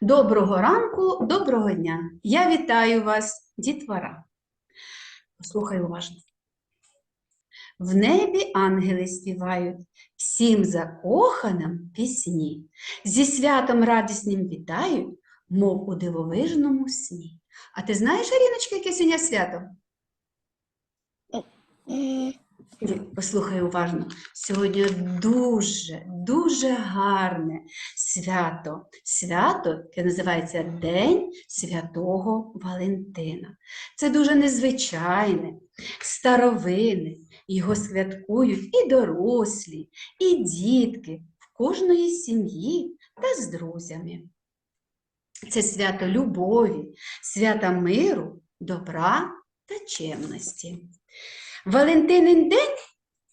Доброго ранку, доброго дня. Я вітаю вас, дітвора. Послухай уважно. В небі ангели співають всім закоханим пісні. Зі святом радісним вітають, мов у дивовижному сні. А ти знаєш, Аріночка, яке сьогодні свято? Послухай уважно. Сьогодні дуже, дуже гарне свято. Свято, яке називається День Святого Валентина. Це дуже незвичайне, старовинне. Його святкують і дорослі, і дітки в кожної сім'ї та з друзями. Це свято любові, свята миру, добра та чемності. Валентинин день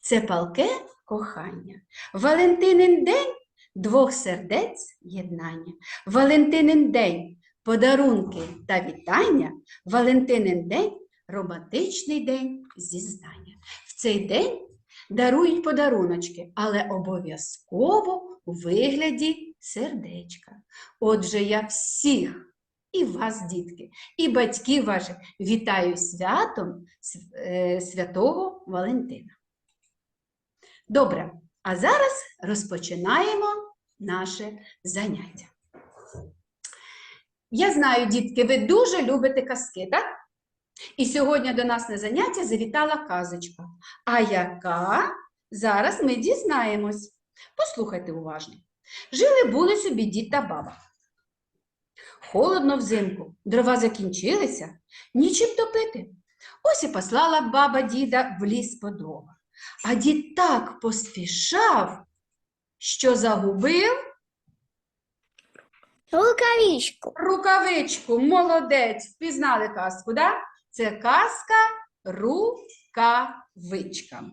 це палке кохання. Валентинин день двох сердець єднання. Валентинин день подарунки та вітання. Валентинин день романтичний день зізнання. В цей день дарують подаруночки, але обов'язково у вигляді сердечка. Отже, я всіх. І вас, дітки, і батьків ваших вітаю святом е, святого Валентина. Добре, а зараз розпочинаємо наше заняття. Я знаю, дітки, ви дуже любите казки, так? І сьогодні до нас на заняття завітала казочка. А яка? Зараз ми дізнаємось. Послухайте уважно. Жили були собі дід та баба. Холодно взимку, дрова закінчилися, нічим топити. Ось і послала баба діда в ліс по дрова. А дід так поспішав, що загубив Рукавичку. рукавичку. Молодець. Впізнали казку, да? Це казка рукавичка.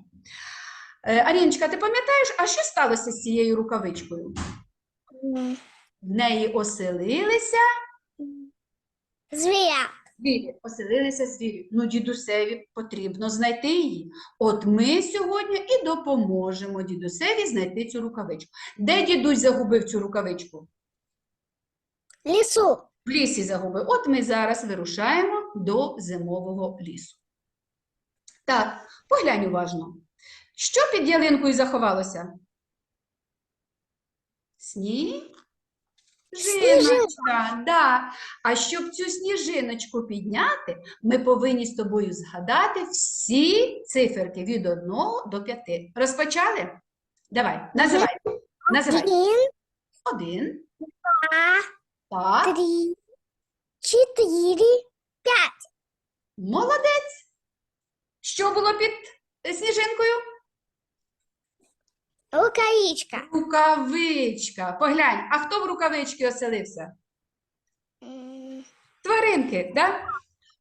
Е, Аріночка, ти пам'ятаєш, а що сталося з цією рукавичкою? В неї оселилися Зверя. звірі, оселилися звірі. Ну, дідусеві потрібно знайти її. От ми сьогодні і допоможемо дідусеві знайти цю рукавичку. Де дідусь загубив цю рукавичку? Лесу. В лісі загубив. От ми зараз вирушаємо до зимового лісу. Так, поглянь уважно. Що під ялинкою заховалося? Сніг? Жіночка, да. А щоб цю сніжиночку підняти, ми повинні з тобою згадати всі циферки від 1 до 5. Розпочали? Давай, називай. Називай. Один, два, Так. три, четыре, пять. Молодець. Що було під е, сніжинкою? Рукавичка. Рукавичка. Поглянь, а хто в рукавички оселився? Тваринки, да?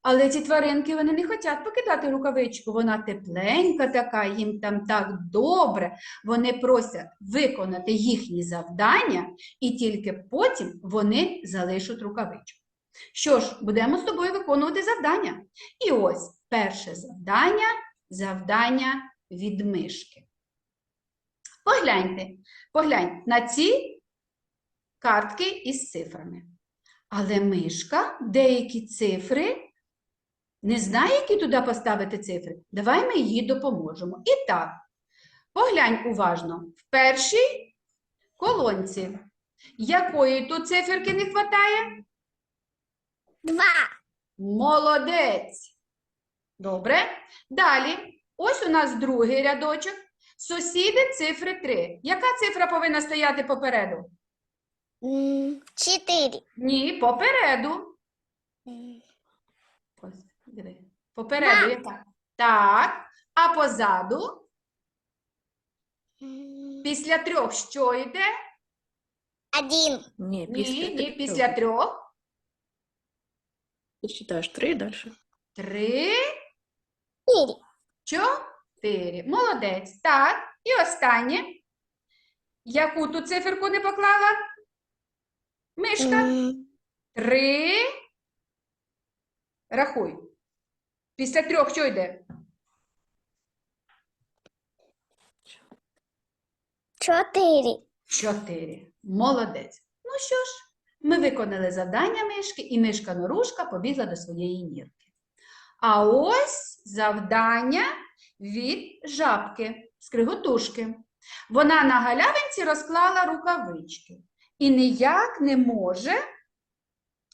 Але ці тваринки вони не хочуть покидати рукавичку. Вона тепленька така, їм там так добре. Вони просять виконати їхні завдання, і тільки потім вони залишать рукавичку. Що ж, будемо з тобою виконувати завдання. І ось перше завдання завдання від мишки. Погляньте, поглянь на ці картки із цифрами. Але мишка деякі цифри не знає, які туди поставити цифри. Давай ми їй допоможемо. І так, поглянь уважно. В першій колонці. Якої тут циферки не вистачає? Два. Молодець. Добре. Далі. Ось у нас другий рядочок. Сусіди цифри три. Яка цифра повинна стояти попереду? Чотири. Ні, попереду. Попереду? Так. А позаду? Після трьох що йде? Один. Ні, після трьох. Ти читаєш три далі. Три. Чо? 4. Молодець. Так. І останнє. Яку тут циферку не поклала? Мишка. Е. Три. Рахуй. Після трьох що йде? Чотири. Чотири. Молодець. Ну що ж, ми виконали завдання мишки, і мишка норушка побігла до своєї нірки. А ось завдання від жабки, скриготушки. Вона на галявинці розклала рукавички і ніяк не може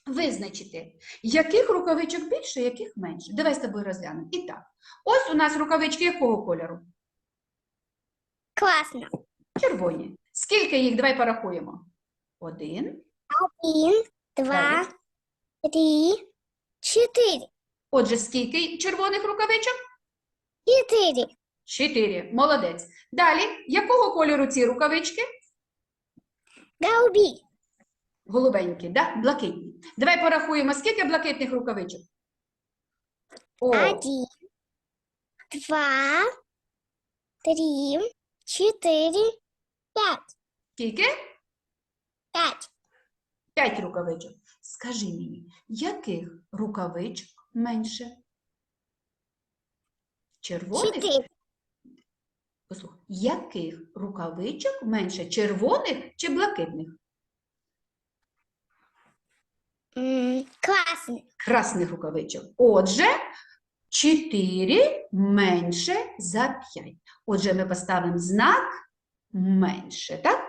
визначити, яких рукавичок більше, яких менше. Давай з тобою розглянемо. І так, ось у нас рукавички якого кольору? Классно. Червоні. Скільки їх? Давай порахуємо. Один. Один, два, три, четыре. Отже, скільки червоних рукавичок? Четыре. Чотири. Молодець. Далі, якого кольору ці рукавички? Голуби. Голубенькі, да? блакитні. Давай порахуємо, скільки блакитних рукавичок? О, Один, два, три, четыре, пять. скільки? Пять. П'ять рукавичок. Скажи мені, яких рукавичок менше? Червоних? Послухай, яких рукавичок менше? Червоних чи блакитних? М, Классно. красних рукавичок. Отже, 4 менше за 5. Отже, ми поставимо знак менше, так?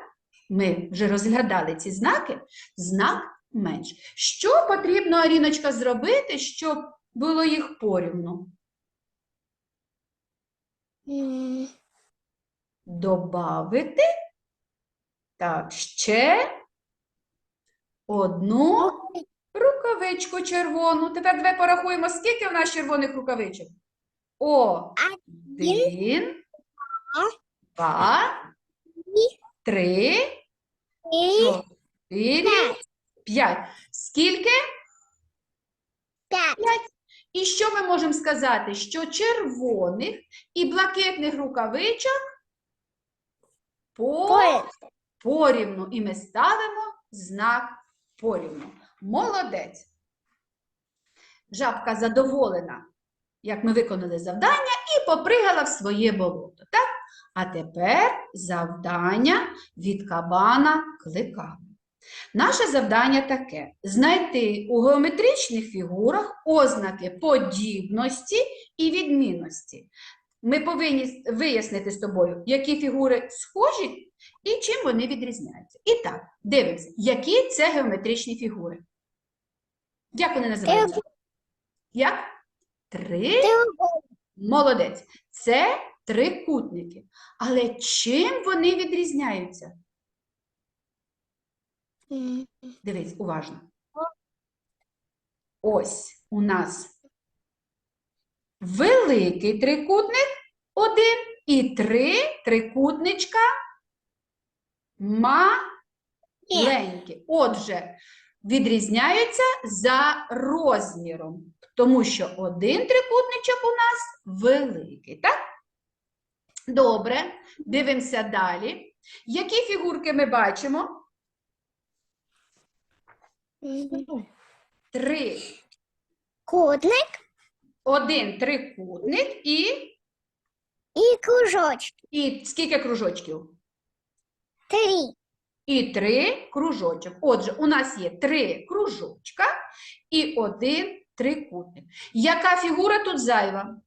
Ми вже розглядали ці знаки, знак менше. Що потрібно, Аріночка, зробити, щоб було їх порівну? Добавити. Так, ще одну рукавичку червону. Тепер давай порахуємо, скільки в нас червоних рукавичок. Один, два, три, чотири, п'ять. Скільки? Пять. І що ми можемо сказати? Що червоних і блакитних рукавичок по порівну. І ми ставимо знак порівну. Молодець. Жабка задоволена, як ми виконали завдання, і попригала в своє болото. Так? А тепер завдання від кабана кликава. Наше завдання таке: знайти у геометричних фігурах ознаки подібності і відмінності. Ми повинні вияснити з тобою, які фігури схожі і чим вони відрізняються. І так, дивимося, які це геометричні фігури. Як вони називаються? Як? Три. Молодець. Це трикутники. Але чим вони відрізняються? Дивись, уважно. Ось у нас великий трикутник один і три трикутничка маленькі. Отже, відрізняються за розміром, тому що один трикутничок у нас великий, так? Добре, дивимося далі. Які фігурки ми бачимо? Три. Кутник Один трикутник і, и кружочки. і скільки кружочків? Три. І три кружочок. Отже, у нас є три кружочка і один трикутник. Яка фігура тут зайва?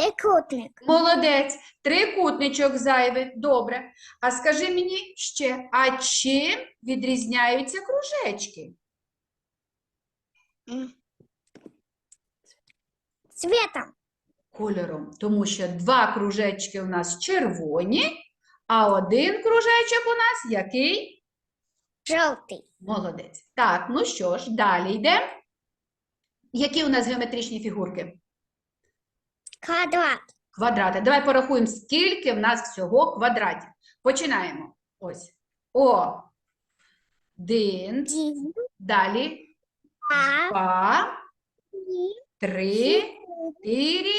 Трикутник. Молодець, трикутничок зайвий. Добре. А скажи мені ще, а чим відрізняються кружечки? М. Цветом. Кольором, тому що два кружечки у нас червоні, а один кружечок у нас який? Желтый. Молодець. Так, ну що ж, далі йдемо. Які у нас геометричні фігурки? Квадрат. Квадрати. Давай порахуємо, скільки в нас всього квадратів. Починаємо. Ось. О. Один. Один, Далі. два, Два, три, чотири,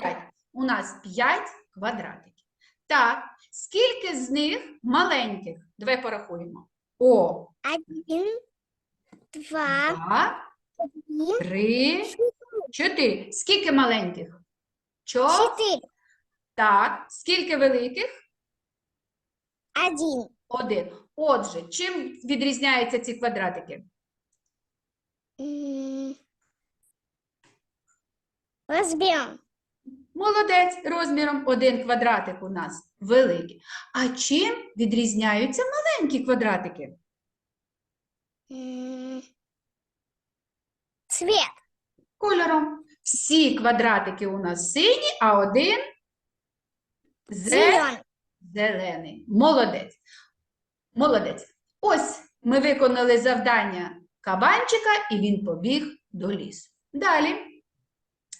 п'ять. У нас п'ять квадратиків. Так, скільки з них маленьких? Давай порахуємо. О. один, два, Два, три, три, чотири. Скільки маленьких? Чо? четыре. Так. Скільки великих? Один. Один. Отже, чим відрізняються ці квадратики? М, Розберем. Молодець, розміром один квадратик у нас великий. А чим відрізняються маленькі квадратики? М, Цвет. Кольором. Всі квадратики у нас сині, а один зе- зелений. Молодець. Молодець. Ось ми виконали завдання кабанчика, і він побіг до лісу. Далі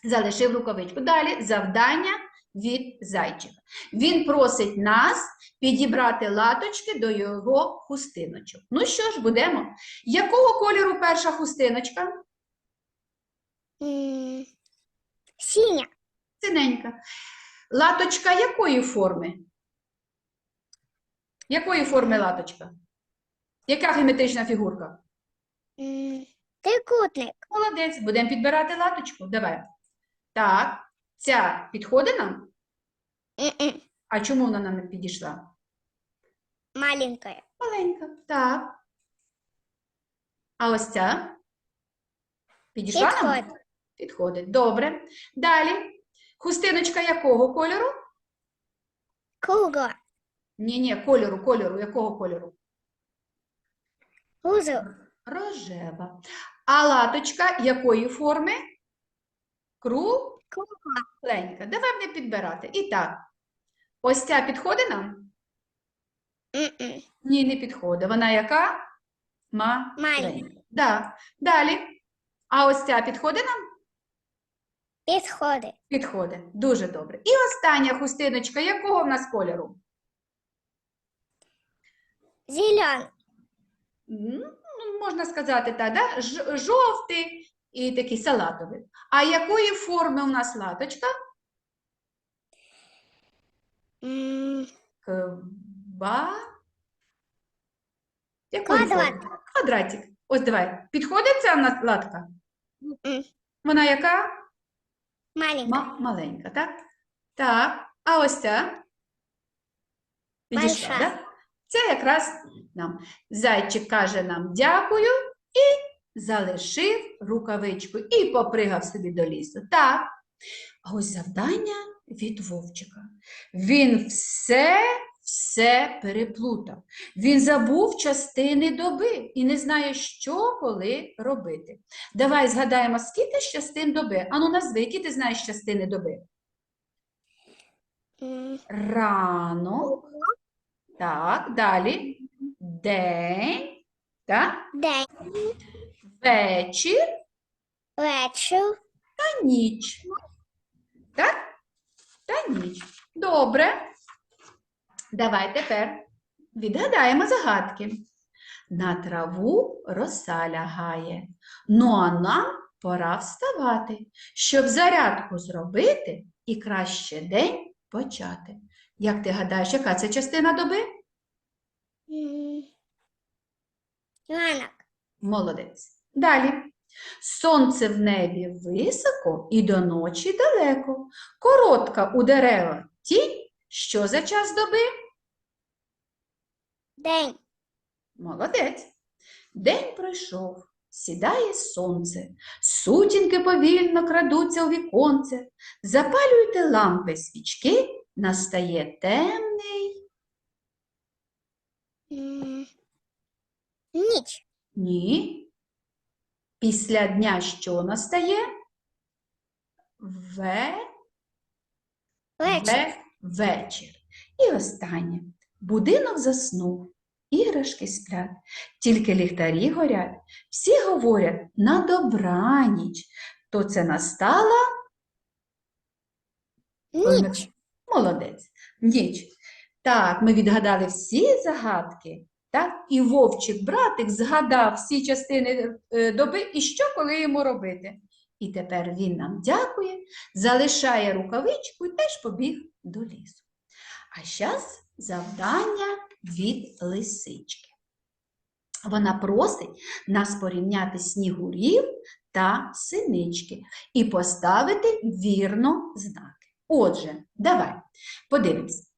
залишив рукавичку. Далі завдання від зайчика. Він просить нас підібрати латочки до його хустиночок. Ну що ж, будемо. Якого кольору перша хустиночка? Синя. Синенька. Латочка якої форми? Якої форми латочка? Яка геометрична фігурка? Трикутник. Молодець, будемо підбирати латочку. Давай. Так, ця підходить нам? М-м. А чому вона нам не підійшла? Маленькая. Маленька. Так. А ось ця? Підійшла нам? Підходить. Підходить. Добре. Далі. Хустиночка якого кольору? Кругла. Ні, ні, кольору, кольору. Якого кольору? Узел. Рожева. А латочка якої форми? Кругленька. Кругла. Давай мене підбирати. І так. Ось ця підходить нам? Ні, не підходить. Вона яка? Маленька. Маленька. Да. Далі. А ось ця підходить нам? Підходить. Підходить. Дуже добре. І остання хустиночка якого в нас кольору? Зеленый. Ну, можна сказати так, да? Жовтий і такий салатовий. А якої форми у нас латочка? М, Ква... Якої Квадрат. форми? Квадратик. Ось давай. Підходить ця в нас латка? Вона яка? Маленькая. Ма- маленька, так? Так. А ось ця? Підійшла, да? Це якраз нам. Зайчик каже нам дякую і залишив рукавичку і попригав собі до лісу. Так. А ось завдання від Вовчика. Він все, все переплутав. Він забув частини доби і не знає, що коли робити. Давай згадаємо, скільки ж частин доби. Ану, назви, які ти знаєш частини доби? Ранок. Так, далі. День. Так, День. вечір Вечір. та ніч. Так? Та ніч. Добре. Давай тепер відгадаємо загадки. На траву роса лягає. Ну а нам пора вставати, щоб зарядку зробити і краще день почати. Як ти гадаєш, яка це частина доби? Ранок. Молодець. Далі. Сонце в небі високо і до ночі далеко. Коротка у дерева тінь. Що за час доби? День. Молодець. День пройшов, сідає сонце, сутінки повільно крадуться у віконце. Запалюйте лампи свічки, настає темний. Ніч. Ні. Після дня що настає? Ве... Вечір. Ве- вечір. І останнє. Будинок заснув, іграшки сплять, тільки ліхтарі горять. Всі говорять на добраніч. То це настала Ніч. молодець. Ніч. Так, ми відгадали всі загадки. Так? І вовчик, братик, згадав всі частини е, доби і що коли йому робити. І тепер він нам дякує, залишає рукавичку і теж побіг до лісу. А зараз завдання від лисички. Вона просить нас порівняти снігурів та синички і поставити вірно знаки. Отже, давай подивимось.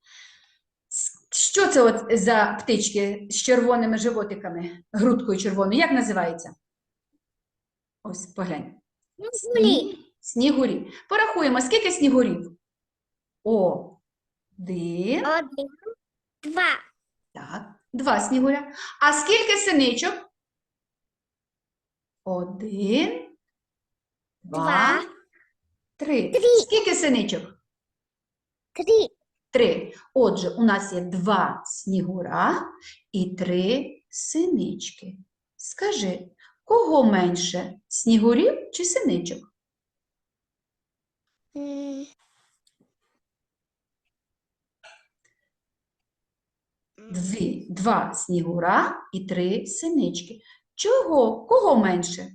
Що це от за птички з червоними животиками, грудкою червоною? Як називається? Ось поглянь. Снігурі. Снігурі. Порахуємо, скільки снігурів? Один. Один. Два. Так, два снігуря. А скільки синичок? Один, два, Два. три. Три. Скільки синичок? Три. Три. Отже, у нас є два снігура і три синички. Скажи, кого менше? Снігурів чи синичок? Дві, два снігура і три синички. Чого? Кого менше?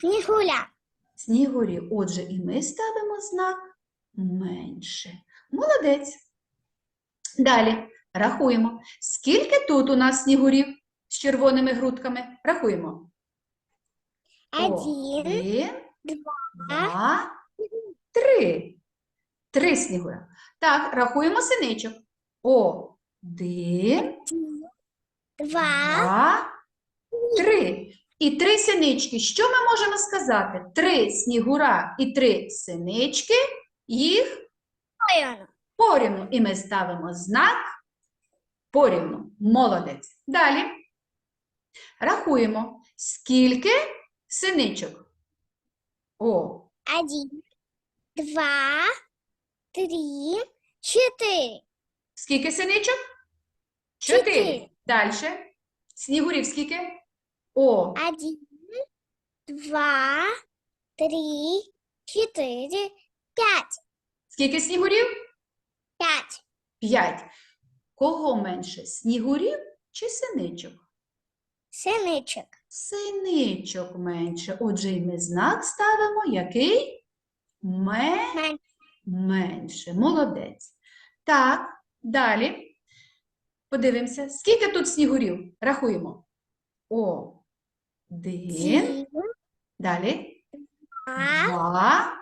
Снігуля. Снігурі. Отже, і ми ставимо знак менше. Молодець. Далі рахуємо. Скільки тут у нас снігурів з червоними грудками? Рахуємо. Один. Два, три. Три снігура. Так, рахуємо синичок. Один, Два. три. І три синички. Що ми можемо сказати? Три снігура і три синички, їх порівну. І ми ставимо знак порівну. Молодець. Далі рахуємо, скільки синичок. О, Один. Два. Три. Чотири. скільки синичок? Чотири. Чотири. Далі. Снігурів скільки? О, Один. Два. Три. Чотири. П'ять. скільки снігурів? П'ять. П'ять. Кого менше? Снігурів чи синичок? Синичок. Синичок менше. Отже, і ми знак ставимо який? Ме... Мен- Менше. Молодець. Так, далі. Подивимося, скільки тут снігурів? Рахуємо. О, один. Далі. Два. Два,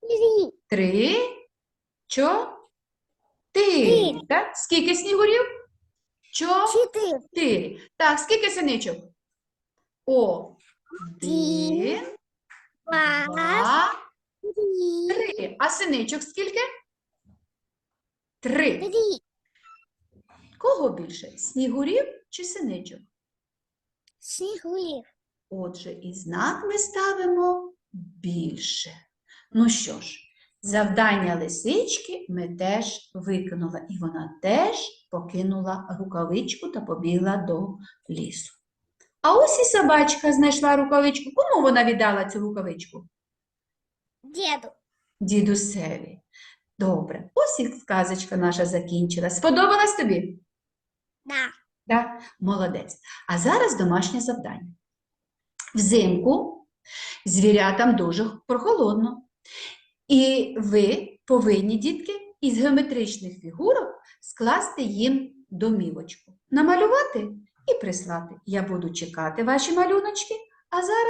Три. три. Чотири. Так, скільки снігурів? Чотири. Чотири. Так, скільки синичок? Один, Два. два, Три. А синичок скільки? Три. Три. Кого більше? Снігурів чи синичок? Снігурів. Отже, і знак ми ставимо більше. Ну що ж, завдання лисички ми теж виконала, і вона теж покинула рукавичку та побігла до лісу. А ось і собачка знайшла рукавичку. Кому вона віддала цю рукавичку? Діду. Дідусеві. Добре, ось і сказочка наша закінчилась. Сподобалась тобі? Да. Так, молодець. А зараз домашнє завдання. Взимку звірятам дуже прохолодно. І ви повинні, дітки, із геометричних фігурок скласти їм домівочку, намалювати і прислати. Я буду чекати ваші малюночки, а зараз